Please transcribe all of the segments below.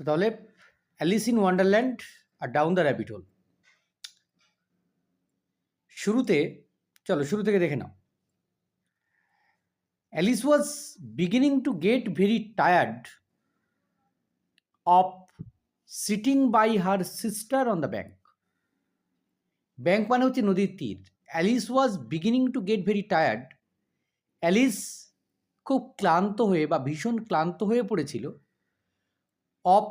তো তাহলে Alice in Wonderland আর ডাউন দ্য র্যাপিড হোল। শুরুতে, চলো শুরু থেকে দেখে নাও। Alice was beginning to get very tired of sitting by her sister on the bank. Bank মানে হচ্ছে নদীর তীর। Alice was beginning to get very tired. Alice খুব ক্লান্ত হয়ে বা ভীষণ ক্লান্ত হয়ে পড়েছিল। Of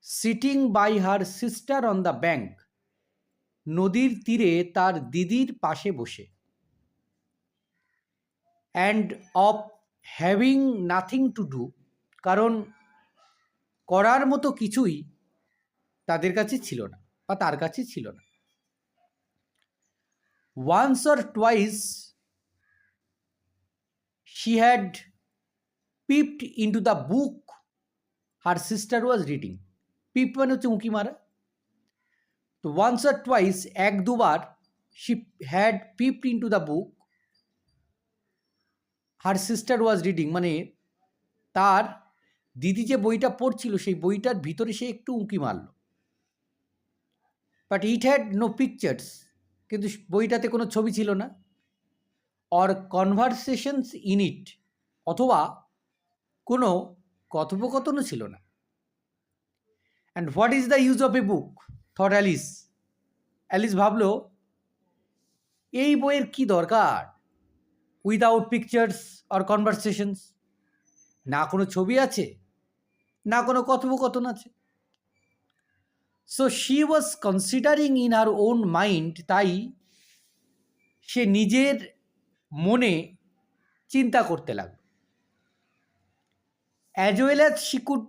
sitting by her sister on the bank নদীর তীরে তার দিদির পাশে বসে। And of having nothing to do, কারণ করার মতো কিছুই তাদের কাছে ছিল না, বা তার কাছে ছিল না। Once or twice she had peeped into the book her sister was reading. Peeped মানে হচ্ছে উঁকি মারা। তো ওয়ান্স আর টুয়াইস এক দুবার she had peeped into the book her sister was reading মানে তার দিদি যে বইটা পড়ছিল, সেই বইটার ভিতরে সে একটু উঁকি মারল। But it had no pictures কিন্তু বইটাতে কোনো ছবি ছিল না। অর কনভারসেশনস ইন ইট অথবা কোনো কথোপকথনও ছিল না। And what is the use of a book thought Alice Alice ভাবলো, এই বইয়ের কি দরকার? উইদাউট পিকচার্স অর কনভারসেশনস না কোনো ছবি আছে? না কোনো কথোপকথন আছে? So she was considering in her own mind তাই সে নিজের মনে চিন্তা করতে লাগল। As well as she could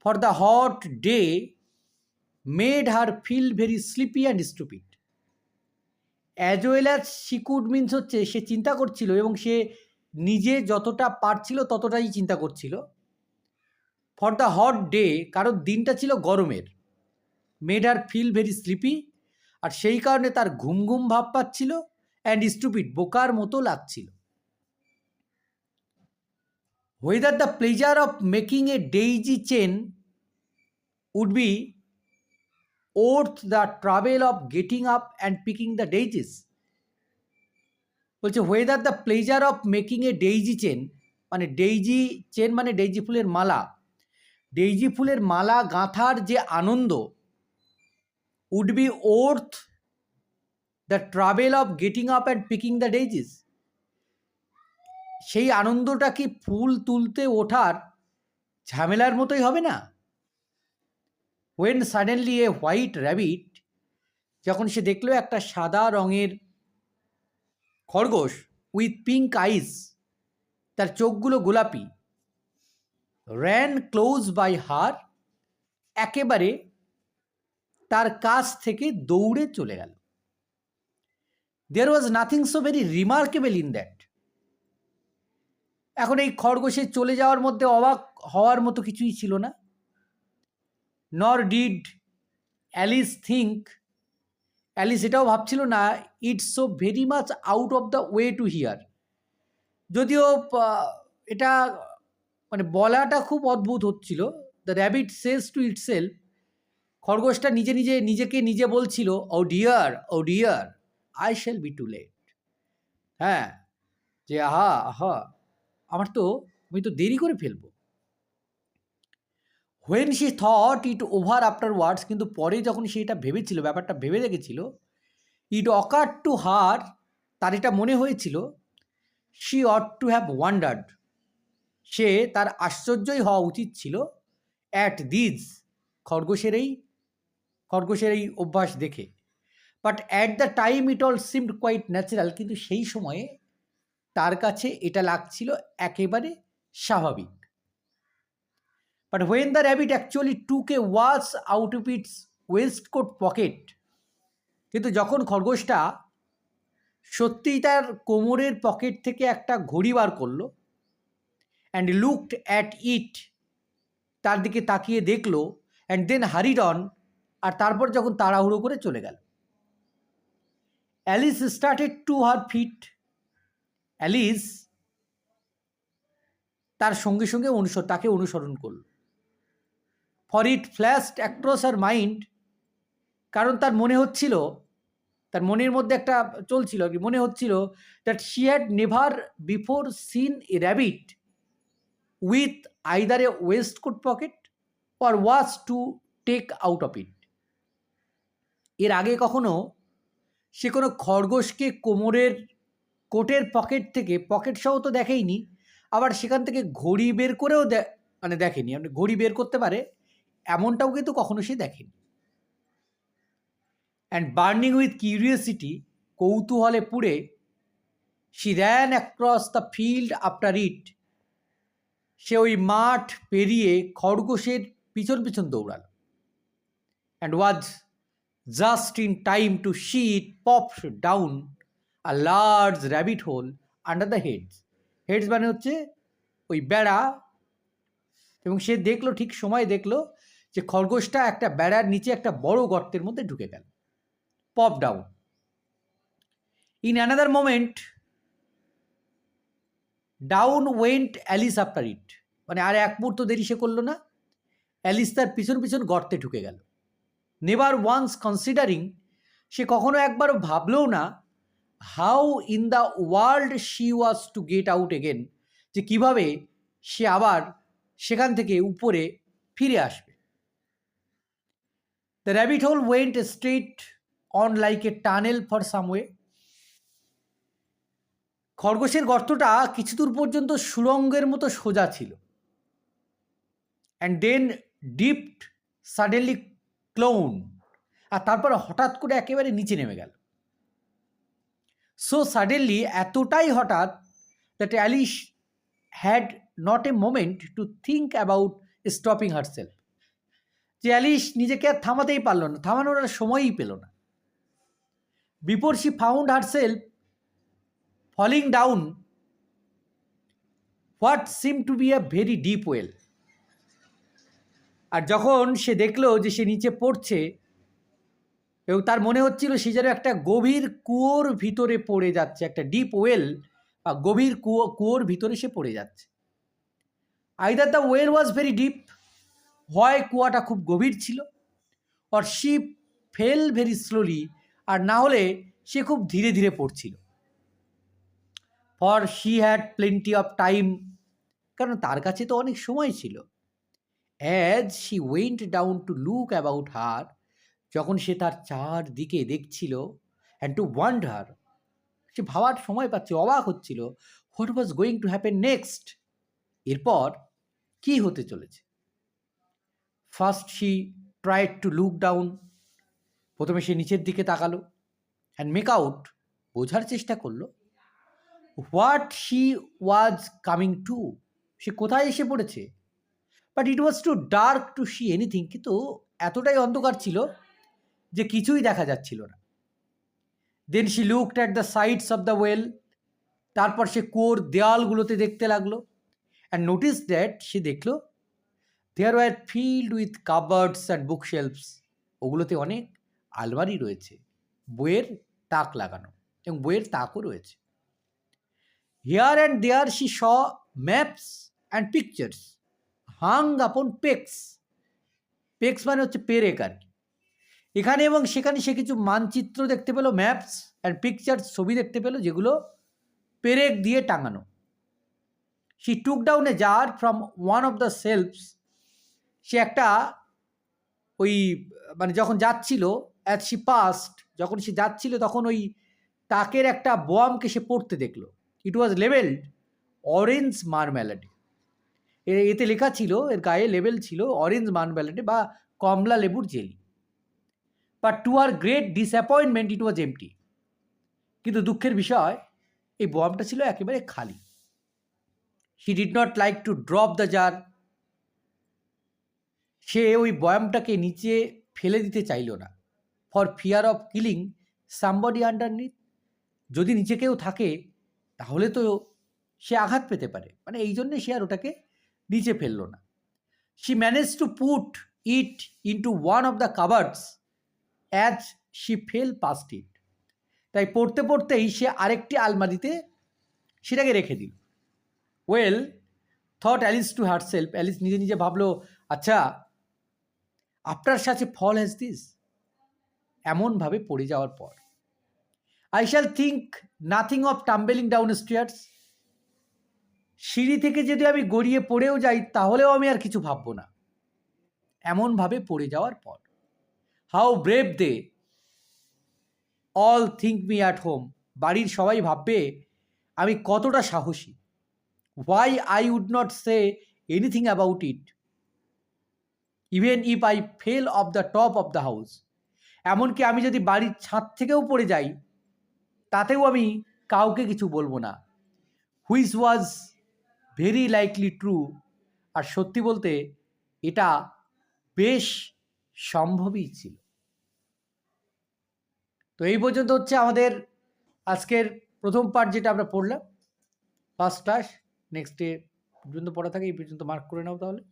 for the hot day made her feel very sleepy and stupid as well as she could means হচ্ছে সে চিন্তা করছিল এবং সে নিজে যতটা পারছিল ততটাই চিন্তা করছিল। ফর দ্য হট ডে কারণ দিনটা ছিল গরমের made her feel very sleepy আর সেই কারণে তার ঘুম ঘুম ভাব পাচ্ছিল অ্যান্ড স্টুপিড বোকার মতো লাগছিল। Whether the pleasure of making a daisy chain would be worth the trouble of getting up and picking the daisies বলছে whether the pleasure of making a daisy chain মানে ডেইজি চেন মানে daisy ফুলের মালা daisy ফুলের মালা গাঁথার যে আনন্দ would be worth the trouble of getting up and picking the daisies সেই আনন্দটা কি ফুল তুলতে ওঠার ঝামেলার মতোই হবে না? When suddenly a white rabbit যখন সে দেখল একটা সাদা রঙের খরগোশ উইথ পিঙ্ক আইস তার চোখগুলো গোলাপি র্যান ক্লোজ বাই হার একেবারে তার কাছ থেকে দৌড়ে চলে গেল। There was nothing so very remarkable in that এখন এই খরগোশের চলে যাওয়ার মধ্যে অবাক হওয়ার মতো কিছুই ছিল না। নর ডিড অ্যালিস থিঙ্ক অ্যালিস এটাও ভাবছিল না it's so very much out of the way to hear যদিও এটা মানে বলাটা খুব অদ্ভুত হচ্ছিল। দ্য র্যাবিট সেলস টু ইট সেলফ খরগোশটা নিজে নিজে নিজেকে নিজে বলছিল ও dear oh dear I shall be too late হ্যাঁ যে আহা আহা। আমার তো, আমি তো দেরি করে ফেলব। When she thought it over afterwards কিন্তু পরে যখন সে এটা ভেবেছিল, ব্যাপারটা ভেবে দেখেছিল ইট অকার টু হার তার এটা মনে হয়েছিল she ought to have wondered সে তার আশ্চর্যই হওয়া উচিত ছিল অ্যাট দিজ খরগোশের এই খরগোশের এই অভ্যাস দেখে। But at the time it all seemed quite natural কিন্তু সেই সময়ে তার কাছে এটা লাগছিল একেবারে স্বাভাবিক। But when the rabbit actually took a watch out of its waistcoat pocket কিন্তু যখন খরগোশটা সত্যিই তার কোমরের পকেট থেকে একটা ঘড়ি বার করল অ্যান্ড লুকড অ্যাট ইট তার দিকে তাকিয়ে দেখল অ্যান্ড দেন হারিড অন আর তারপর যখন তাড়াহুড়ো করে চলে গেল। Alice started to her feet Alice তার সঙ্গে সঙ্গে তাকে অনুসরণ করল। For it flashed across her mind, কারণ তার মনে হচ্ছিল, তার মনের মধ্যে একটা চলছিল কি, মনে হচ্ছিল that she had never before seen a rabbit with either a waistcoat pocket or was to take out of it এর আগে কখনো সে কোনো খরগোশকে কোমরের কোটের পকেট থেকে, পকেট সহ তো দেখেইনি, আবার সেখান থেকে ঘড়ি বের করেও মানে দেখেনি আপনি ঘড়ি বের করতে পারে, এমনটাও কিন্তু কখনো সে দেখেনি। অ্যান্ড বার্নিং উইথ কিউরিয়াসিটি কৌতূহলে পুড়ে she ran across the field after it সে ওই মাঠ পেরিয়ে খরগোশের পিছন পিছন দৌড়াল। And was just in time to see it pop down a large rabbit hole under the hedges hedges মানে হচ্ছে ওই বেড়া, এবং সে দেখল, ঠিক সময় দেখল যে খরগোশটা একটা বেড়ার নিচে একটা বড় গর্তের মধ্যে ঢুকে গেল। Pop down in another moment down went Alice after it মানে আর এক মুহূর্ত দেরি সে করল না। অ্যালিস তার পিছন পিছন গর্তে ঢুকে গেল। নেভার ওয়ান্স কনসিডারিং সে কখনো একবারও ভাবলেও না how in the world she was to get out again যে কীভাবে সে আবার সেখান থেকে উপরে ফিরে আসবে। The rabbit hole went straight on like a tunnel for some way খরগোশের গর্তটা কিছু দূর পর্যন্ত সুরঙ্গের মতো সোজা ছিল। অ্যান্ড দেন ডিপড সাডেনলি ক্লোন আর তারপর হঠাৎ করে একেবারে নিচে নেমে গেল। সো সাডেনলি এতটাই হঠাৎ that Alice had not a moment to think about stopping herself যে অ্যালিস নিজেকে আর থামাতেই পারল না, থামানোর আর সময়ই পেল না। Before she found herself falling down what seem to be a very deep well আর যখন সে দেখল যে সে নিচে পড়ছে এবং তার মনে হচ্ছিল সে যেন একটা গভীর কুয়োর ভিতরে পড়ে যাচ্ছে, একটা ডিপ ওয়েল বা গভীর কুয়ো, কুয়োর ভিতরে সে পড়ে যাচ্ছে। Either the well was very deep হয় কুয়াটা খুব গভীর ছিল or she fell very slowly আর না হলে সে খুব ধীরে ধীরে পড়ছিল। For she had plenty of time কারণ তার কাছে তো অনেক সময় ছিল। As she went down to look about her যখন সে তার চারদিকে দেখছিল অ্যান্ড টু ওয়ান্ডার সে ভাবার সময় পাচ্ছে, অবাক হচ্ছিল what was going to happen next এরপর কি হতে চলেছে? First she tried to look down প্রথমে সে নিচের দিকে তাকালো অ্যান্ড মেক আউট বোঝার চেষ্টা করল what she was coming to সে কোথায় এসে পড়েছে? But it was too dark to see anything কিন্তু এতটাই অন্ধকার ছিল যে কিছুই দেখা যাচ্ছিল না। Then she looked at the sides of the well তারপর সে কোর দেয়ালগুলোতে দেখতে লাগল অ্যান্ড নোটিস দ্যাট সে দেখল there were filled with cupboards and bookshelves ওগুলোতে অনেক আলমারি রয়েছে, বইয়ের তাক লাগানো এবং বইয়ের তাকও রয়েছে। Here and there she saw maps and pictures hung upon pegs pecks মানে হচ্ছে পেরেক আর কি। এখানে এবং সেখানে সে কিছু মানচিত্র দেখতে পেল ম্যাপস অ্যান্ড পিকচার ছবি দেখতে পেল, যেগুলো পেরেক দিয়ে টাঙানো। She took down a jar from one of the shelves সে একটা ওই মানে যখন যাচ্ছিল অ্যাজ শি পাস্ট যখন সে যাচ্ছিল, তখন ওই তাকের একটা বোয়ামকে সে পড়তে দেখল। ইট ওয়াজ লেভেলড অরেঞ্জ মারমেলাডে এতে লেখা ছিল, এর গায়ে লেবেল ছিল অরেঞ্জ মারমেলাডে বা কমলা লেবুর jelly. But to her great disappointment it was empty কিন্তু দুঃখের বিষয়, এই বোয়ামটা ছিল একেবারে খালি। She did not like to drop the jar সে ওই বয়ামটাকে নিচে ফেলে দিতে চাইল না। For fear of killing somebody underneath যদি নিচে কেউ থাকে, তাহলে তো সে আঘাত পেতে পারে। মানে এই জন্যে সে আর ওটাকে নিচে ফেলল না। She manage to put it into one of the cupboards as she fell past it তাই পড়তে পড়তেই সে আরেকটি আলমারিতে সেটাকে রেখে দিল। Well thought Alice to herself Alice নিজে নিজে ভাবলো আচ্ছা আফটার সাথে ফল হ্যাজ দিস এমনভাবে পড়ে যাওয়ার পর। I shall think nothing of tumbling down stairs সিঁড়ি থেকে যদি আমি গড়িয়ে পড়েও যাই, তাহলেও আমি আর কিছু ভাববো না। এমনভাবে পড়ে যাওয়ার পর। How brave they all think me at home বাড়ির সবাই ভাববে, আমি কতটা সাহসী। Why I would not say anything about it even if I fell off the top of the house এমনকি আমি যদি বাড়ির ছাদ থেকেও পড়ে যাই, তাতেও আমি কাউকে কিছু বলব না। Which was very likely true আর সত্যি বলতে, এটা বেশ সম্ভবই ছিল। তো এই পর্যন্ত হচ্ছে আমাদের আজকের প্রথম পার্ট যেটা আমরা পড়লাম। ফার্স্ট ক্লাস নেক্সট ডে পর্যন্ত পড়া থাকে, এই পর্যন্ত মার্ক করে নাও তাহলে।